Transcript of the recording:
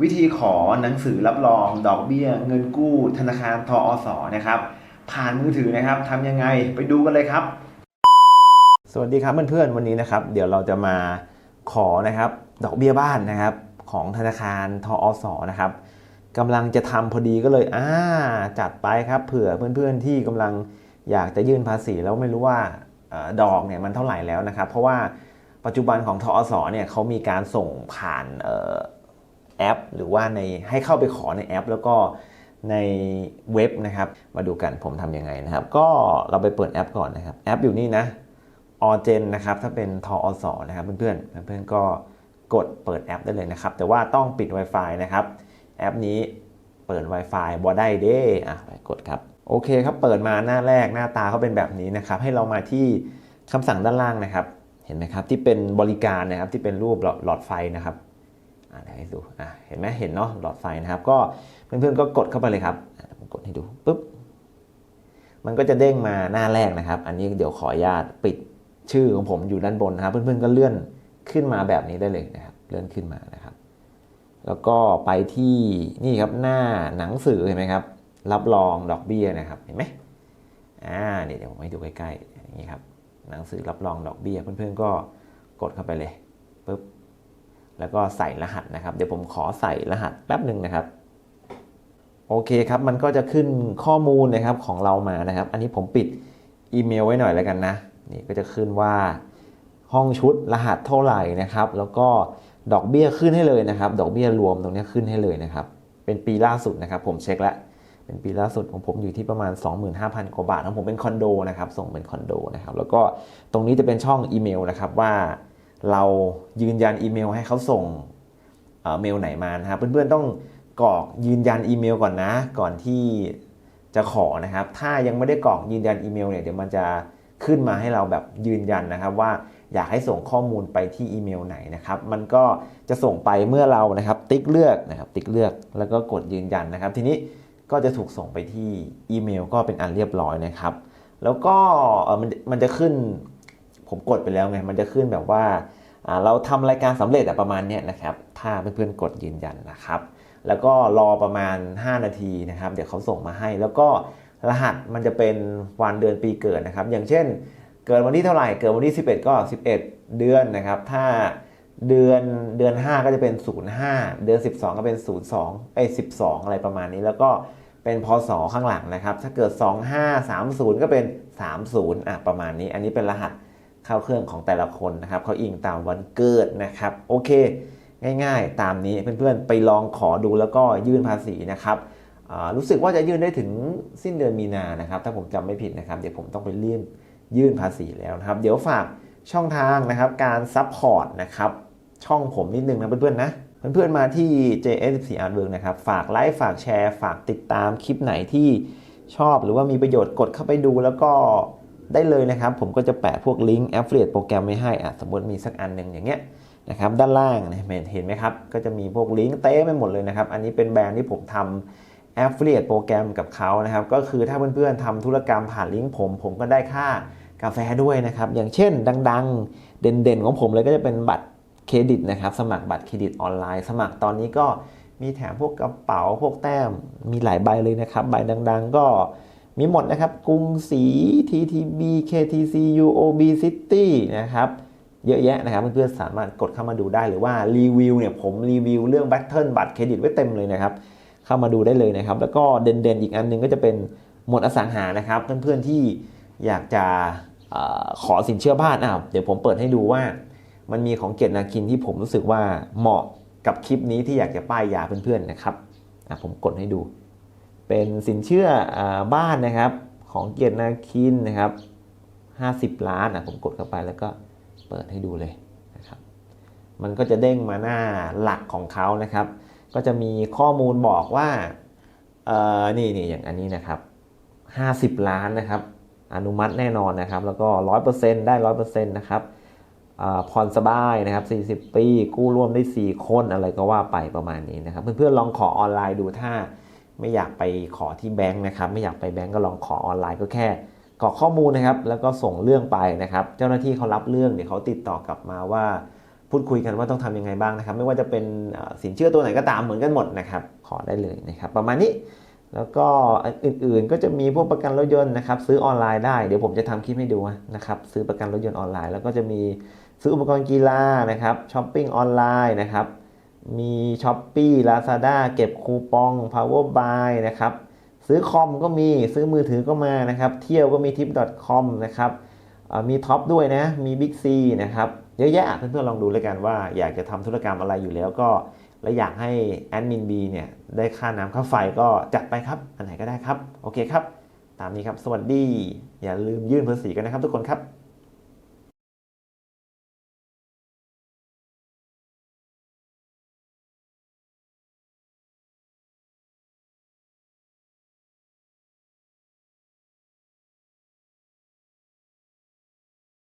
วิธีขอหนังสือรับรอง ดอกเบี้ย เงินกู้ ธนาคารทออสอนะครับ ผ่านมือถือนะครับทำยังไงไปดูกันเลยครับ สวัสดีครับเพื่อนๆวันนี้นะครับ เดี๋ยวเราจะมาขอนะครับ ดอกเบี้ยบ้านนะครับ ของธนาคารทออสอนะครับกำลังจะทำพอดีก็เลยอ่าจัดไปครับ เผื่อเพื่อนๆที่กำลังอยากจะยื่นภาษีแล้วไม่รู้ว่าออดอกเนี่ยมันเท่าไหร่แล้วนะครับ เพราะว่าปัจจุบันของทออสอเนี่ยเขามีการส่งผ่านเแอป หรือว่าในให้เข้าไปขอในแอป แล้วก็ในเว็บนะครับ มาดูกันผมทำยังไงนะครับ ก็เราไปเปิดแอปก่อนนะครับ แอปอยู่นี่นะออเจนนะครับ ถ้าเป็นทออสอนะครับเพื่อนๆเพื่อนๆก็กดเปิดแอปได้เลยนะครับ แต่ว่าต้องปิด Wi-Fi นะครับ แอปนี้เปิด Wi-Fi บอได้เด้อะไปกดครับ โอเคครับ เปิดมาหน้าแรกหน้าตาเขาเป็นแบบนี้นะครับ ให้เรามาที่คำสั่งด้านล่างนะครับ เห็นไหมครับ ที่เป็นบริการนะครับ ที่เป็นรูปหลอดไฟนะครับ อ่าเดี๋ยวให้ดูอะเห็นไหมเห็นเนาะหลอดไฟนะครับ ก็เพื่อนๆก็กดเข้าไปเลยครับผมกดให้ดูปุ๊บมันก็จะเด้งมาหน้าแรกนะครับ อันนี้เดี๋ยวขออนุญาตปิดชื่อของผมอยู่ด้านบนนะครับ เพื่อนๆก็เลื่อนขึ้นมาแบบนี้ได้เลยนะครับ เลื่อนขึ้นมานะครับ แล้วก็ไปที่นี่ครับหน้าหนังสือเห็นไหมครับ รับรองดอกเบี้ยนะครับเห็นไหมอ่านี่เดี๋ยวผมให้ดูใกล้ๆอย่างนี้ครับหนังสือรับรองดอกเบี้ยเพื่อนๆก็กดเข้าไปเลยปุ๊บ แล้วก็ใส่รหัสนะครับ เดี๋ยวผมขอใส่รหัสแป๊บหนึ่งนะครับ โอเคครับ มันก็จะขึ้นข้อมูลนะครับของเรามานะครับ อันนี้ผมปิดอีเมลไว้หน่อยแล้วกันนะ นี่ก็จะขึ้นว่าห้องชุดรหัสเท่าไหร่นะครับ แล้วก็ดอกเบี้ยขึ้นให้เลยนะครับ ดอกเบี้ยรวมตรงนี้ขึ้นให้เลยนะครับ เป็นปีล่าสุดนะครับ ผมเช็คแล้ว เป็นปีล่าสุดของผมอยู่ที่ประมาณ 25,000 กว่าบาทของผมเป็นคอนโดนะครับ ส่งเป็นคอนโดนะครับ แล้วก็ตรงนี้จะเป็นช่องอีเมลนะครับว่า เรายืนยันอีเมลให้เขาส่งเอ่อเมลไหนมานะครับ เพื่อนๆต้องกรอกยืนยันอีเมลก่อนนะ ก่อนที่จะขอนะครับ ถ้ายังไม่ได้กรอกยืนยันอีเมลเนี่ยเดี๋ยวมันจะขึ้นมาให้เราแบบยืนยันนะครับว่าอยากให้ส่งข้อมูลไปที่อีเมลไหนนะครับ มันก็จะส่งไปเมื่อเรานะครับ ติ๊กเลือกนะครับ ติ๊กเลือกแล้วก็กดยืนยันนะครับ ทีนี้ก็จะถูกส่งไปที่อีเมลก็เป็นอันเรียบร้อยนะครับ แล้วก็มันมันจะขึ้น ผมกดไปแล้วไง มันจะขึ้นแบบว่าเราทำรายการสำเร็จประมาณนี้นะครับ ถ้าเพื่อนๆกดยืนยันนะครับ แล้วก็รอประมาณ 5 นาทีนะครับ เดี๋ยวเขาส่งมาให้ แล้วก็รหัสมันจะเป็นวันเดือนปีเกิดนะครับ อย่างเช่น เกิดวันที่เท่าไหร่ เกิดวันที่ 11 ก็ 11 เดือนนะครับ ถ้าเดือนเดือน 5 ก็จะเป็น 05 เดือน 12 ก็เป็น 02เอ้ย12 อะไรประมาณนี้ แล้วก็เป็นพศข้างหลังนะครับ ถ้าเกิด 2530 ก็เป็น 30อะประมาณนี้ อันนี้เป็นรหัส เข้าเครื่องของแต่ละคนนะครับเขาอิงตามวันเกิดนะครับโอเค ง่าย ๆ ตามนี้เพื่อนๆไปลองขอดูแล้วก็ยื่นภาษีนะครับรู้สึกว่าจะยื่นได้ถึงสิ้นเดือนมีนานะครับ ถ้าผมจำไม่ผิดนะครับ เดี๋ยวผมต้องไปยื่นยื่นภาษีแล้วนะครับ เดี๋ยวฝากช่องทางนะครับการซัพพอร์ตนะครับช่องผมนิดนึงนะเพื่อนๆนะเพื่อนๆมาที่ JS14 Artwork นะครับ ฝากไลค์ฝากแชร์ ฝากติดตามคลิปไหนที่ชอบหรือว่ามีประโยชน์กดเข้าไปดูแล้วก็ ได้เลยนะครับ ผมก็จะแปะพวกลิงก์ Affiliate โปรแกรมไว้ให้อะสมมติมีสักอันหนึ่งอย่างเงี้ยนะครับด้านล่างเห็นไหมครับ ก็จะมีพวกลิงก์เต้ไปหมดเลยนะครับ อันนี้เป็นแบรนด์ที่ผมทำ affiliate โปรแกรมกับเขานะครับ ก็คือถ้าเพื่อนๆทำธุรกรรมผ่านลิงก์ผม ผมก็ได้ค่ากาแฟด้วยนะครับ อย่างเช่นดังๆ เด่นๆ ของผมเลยก็จะเป็นบัตรเครดิตนะครับสมัครบัตรเครดิตออนไลน์ สมัครตอนนี้ก็มีแถมพวกกระเป๋าพวกแต้มมีหลายใบเลยนะครับ ใบดัง ๆ ก็ มีหมดนะครับ กรุงศรี TTB KTC UOB City นะครับ เยอะแยะนะครับ เพื่อนๆสามารถกดเข้ามาดูได้หรือว่ารีวิวเนี่ยผมรีวิวเรื่องแบตเทิลบัตรเครดิตไว้เต็มเลยนะครับ เข้ามาดูได้เลยนะครับ แล้วก็เด่นๆ อีกอันหนึงก็จะเป็นหมวดอสังหานะครับ เพื่อนๆที่อยากจะอขอสินเชื่อบ้านอ้าวเดี๋ยวผมเปิดให้ดูว่า มันมีของเกียรตินาคินที่ผมรู้สึกว่าเหมาะกับคลิปนี้ที่อยากจะป้ายยาเพื่อนๆนะครับผมกดให้ดู เป็นสินเชื่ออบ้านนะครับ ของเกียรตินาคินนะครับ 50 ล้านอะผมกดเข้าไปแล้วก็เปิดให้ดูเลยนะครับ มันก็จะเด้งมาหน้าหลักของเขานะครับ ก็จะมีข้อมูลบอกว่าเออนี่นี่อย่างอันนี้นะครับ 50 ล้านนะครับ อนุมัติแน่นอนนะครับ แล้วก็ 100%ได้ 100%นะครับผ่อนสบายนะครับ 40 ปี กู้ร่วมได้ 4 คนอะไรก็ว่าไปประมาณนี้นะครับ เพื่อนๆลองขอออนไลน์ดูถ้า ไม่อยากไปขอที่แบงค์นะครับ ไม่อยากไปแบงค์ก็ลองขอออนไลน์ก็แค่กรอกข้อมูลนะครับ แล้วก็ส่งเรื่องไปนะครับ เจ้าหน้าที่เขารับเรื่องเดี๋ยวเขาติดต่อกลับมาว่า พูดคุยกันว่าต้องทำยังไงบ้างนะครับ ไม่ว่าจะเป็นสินเชื่อตัวไหนก็ตามเหมือนกันหมดนะครับ ขอได้เลยนะครับ ประมาณนี้แล้วก็อื่นๆก็จะมีพวกประกันรถยนต์นะครับ ซื้อออนไลน์ได้เดี๋ยวผมจะทำคลิปให้ดูนะครับ ซื้อประกันรถยนต์ออนไลน์แล้วก็จะมีซื้ออุปกรณ์กีฬานะครับช้อปปิ้งออนไลน์นะครับ มีช้อปปี้ลาซาด้าเก็บคูปอง power buy นะครับ ซื้อคอมก็มีซื้อมือถือก็มานะครับ เที่ยวก็มี tip com นะครับมีท็อปด้วยนะ มี Big C นะครับ เยอะแยะเพื่อนๆลองดูเลยกันว่าอยากจะทำธุรกรรมอะไรอยู่แล้วก็ และอยากให้แอดมินบีเนี่ย ได้ค่าน้ำค่าไฟก็จัดไปครับ อันไหนก็ได้ครับ โอเคครับ ตามนี้ครับ สวัสดี อย่าลืมยื่นภาษีกันนะครับทุกคนครับ